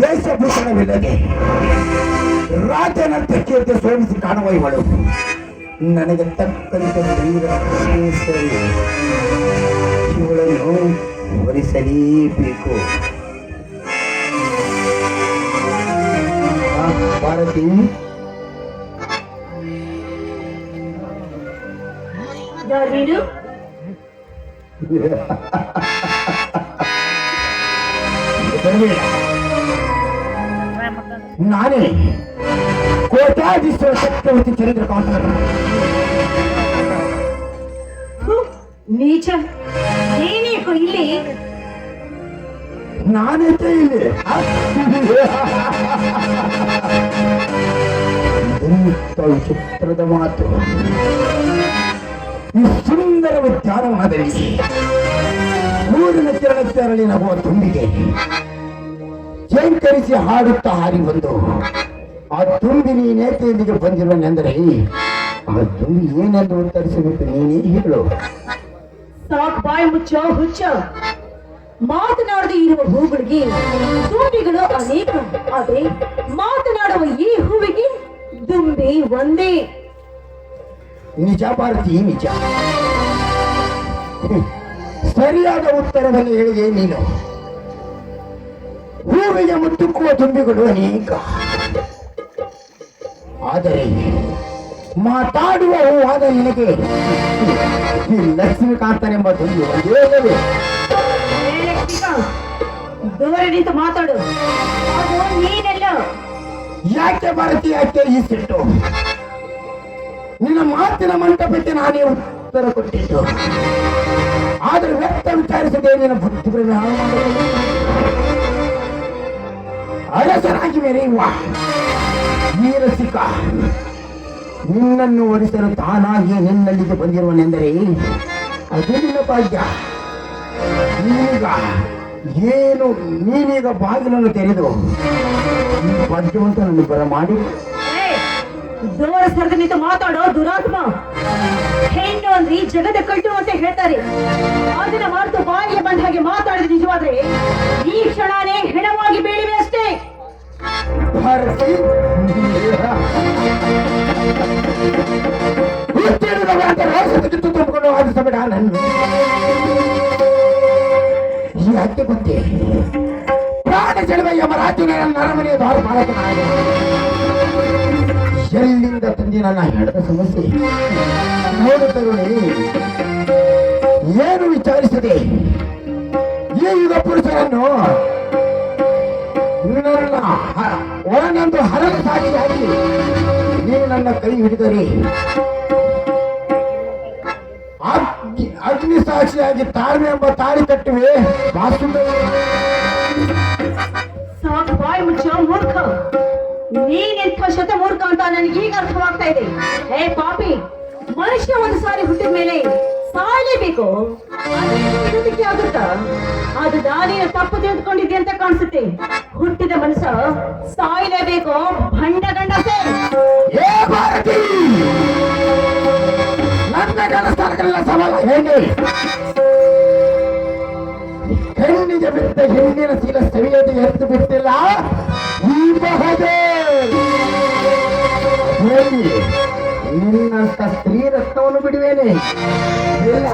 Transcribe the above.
ವೇಷಭೂಷಣವಿಲ್ಲದೆ ರಾಜನಂತಕ್ಕಿಯಂತೆ ಸೋಮಿಸಿ ಕಾಣುವ ಇವಳು. ನನಗೆ ತಕ್ಕಂತೆ ಇವಳನ್ನು ಭಾರತಿ. ಯಾರೀನು ಬರಬೇಡ. ನಾನೇ ಕೋಟ್ಯಾಧೀಶ್ವರ ಚಕ್ರವರ್ತಿ ಚಂದ್ರಕಾಂತ ನೀಚ. ನೀನೇಕೋ ಇಲ್ಲಿ? ನಾನೇ ಇಲ್ಲಿ. ಎಂತ ವಿಚಿತ್ರದ ಮಾತು. ಈ ಸುಂದರ ಉದ್ಯಾನವನದಲ್ಲಿ ಊರಿನ ತೆರಳಿ ನಗುವ ತುಂಬಿಗೆ ಚೇಂಕರಿಸಿ ಹಾಡುತ್ತಾ ಹಾರಿ ಬಂದು ಆ ತುಂಬಿ ನೀ ಇಲ್ಲಿಗೆ ಬಂದಿರುವನೆಂದರೆ ಆ ತುಂಬಿ ಏನೆಂದು ಉತ್ತರಿಸಬೇಕು ನೀನೇ ಹೇಳು. ಸಾಕ್ ಬಾಯಿ ಮುಚ್ಚ ಹುಚ್ಚ. ಮಾತನಾಡದೆ ಇರುವ ಹೂಗಳಿಗೆ ತುಂಬಿಗಳು ಅನೇಕ ಆದರೆ ಮಾತನಾಡುವ ಈ ಹೂವಿಗೆ ದುಂಬಿ ಒಂದೇ. ನಿಜ ಭಾರತಿ ನಿಜ. ಸರಿಯಾದ ಉತ್ತರವನ್ನು ಹೇಳಿದೆ ನೀನು. ಹೂವಿಗೆ ಮುತ್ತುಕ್ಕುವ ತುಂಬಿಗಳು ಅನೇಕ. ಆದರೆ ಮಾತಾಡುವ ಹೂವಾದ ನಿನಗೆ ಲಕ್ಷ್ಮೀಕಾಂತನೆಂಬ ತುಂಬಿ ಒಂದೇ ದೂರ ನಿಂತು ಮಾತಾಡು. ಅದು ನೀನೆಲ್ಲ. ಯಾಕೆ ಬರತಿ ಯಾಕೆ ಈ ಸಿಟ್ಟು? ನಿನ್ನ ಮಾತಿನ ಮಂಟಪಕ್ಕೆ ನಾನೇ ಉತ್ತರ ಕೊಟ್ಟಿದ್ದು. ಆದ್ರೆ ವ್ಯಕ್ತ ವಿಚಾರಿಸದೆ ನಿನ್ನ ಬುದ್ಧಿ ಪ್ರೇಮ ಹಾಳು ವೀರ ಸಿಕ್ಕ, ನಿನ್ನನ್ನು ಒಡಿಸಲು ತಾನಾಗಿ ನಿನ್ನಲ್ಲಿಗೆ ಬಂದಿರುವನೆಂದರೆ ಅದು ನಿನ್ನ ಭಾಗ್ಯ. ನೀನೀಗ ಏನು ನೀನೀಗ ಬಾಗಿಲನ್ನು ತೆರೆದು ಈ ಭಾಗ್ಯವಂತನನ್ನು ಬರ ಮಾಡಿ ದೂರ ಸ್ಥಳದ ನಿಂತು ಮಾತಾಡೋ ದುರಾತ್ಮ. ಹೆಣ್ಣು ಅಂದ್ರೆ ಈ ಜಗದ ಕಟ್ಟು ಅಂತ ಹೇಳ್ತಾರೆ. ರೋಷದ ಕಿತ್ತು ತುಂಬಿಕೊಂಡು ವಾದಿಸಬೇಡ ಯಾಕೆ ಗೊತ್ತೇ ಪ್ರಾಣ ಚೆಲುವ ಯಮರಾಜನ ನನ್ನ ಅರಮನೆಯ ದ್ವಾರಪಾಲಕನಾದ ಎಲ್ಲಿಂದ ತಂದಿ ನನ್ನ ಹೆಣದ ಸಮಸ್ಯೆ? ನೋಡು ತರುಣಿ ಏನು ವಿಚಾರಿಸದೆ ಈ ಯುಗ ಪುರುಷರನ್ನು ಹ- ಒಳನಂದು ಹರಳ ಸಾಕ್ಷಿಯಾಗಿ ನೀವು ನನ್ನ ಕೈ ಹಿಡಿದರೆ ಅಗ್ನಿ ಸಾಕ್ಷಿಯಾಗಿ ತಾಳ್ಮೆ ಎಂಬ ತಾಳಿ ಕಟ್ಟುವೆ ಸಾಕು ಬಾಯಿ ಮುಚ್ಚ ಮೂರ್ಖ. ನೀನೆಂಥ ಶತ ಮೂರ್ಖ ಅಂತ ನನಗೆ ಈಗ ಅರ್ಥವಾಗ್ತಾ ಇದೆ. ಹೇ ಪಾಪಿ, ಮನುಷ್ಯ ಒಂದು ಸಾರಿ ಹುಟ್ಟಿದ ಮೇಲೆ ಸಾಯಲೇಬೇಕು. ಅದಕ್ಕೆ ಆಗುತ್ತಾ? ಅದು ದಾರಿಯ ತಪ್ಪು ತಿಳಿದುಕೊಂಡಿದ್ದೆ ಅಂತ ಕಾಣಿಸುತ್ತೆ. ಹುಟ್ಟಿದ ಮನುಷ್ಯ ಸಾಯಲೇಬೇಕು. ಭಂಡ ಗಂಡ ಹೆಣ್ಣಿಗೆ ಬಿದ್ದ ಹೆಣ್ಣಿನ ಶೀಲ ಸವಿಯದೆ ಎದ್ದು ಬಿಟ್ಟಿಲ್ಲ. ಈ ನಿನ್ನಂತ ಸ್ತ್ರೀ ರತ್ನವನ್ನು ಬಿಡುವೇನೆ. ಇಲ್ಲ.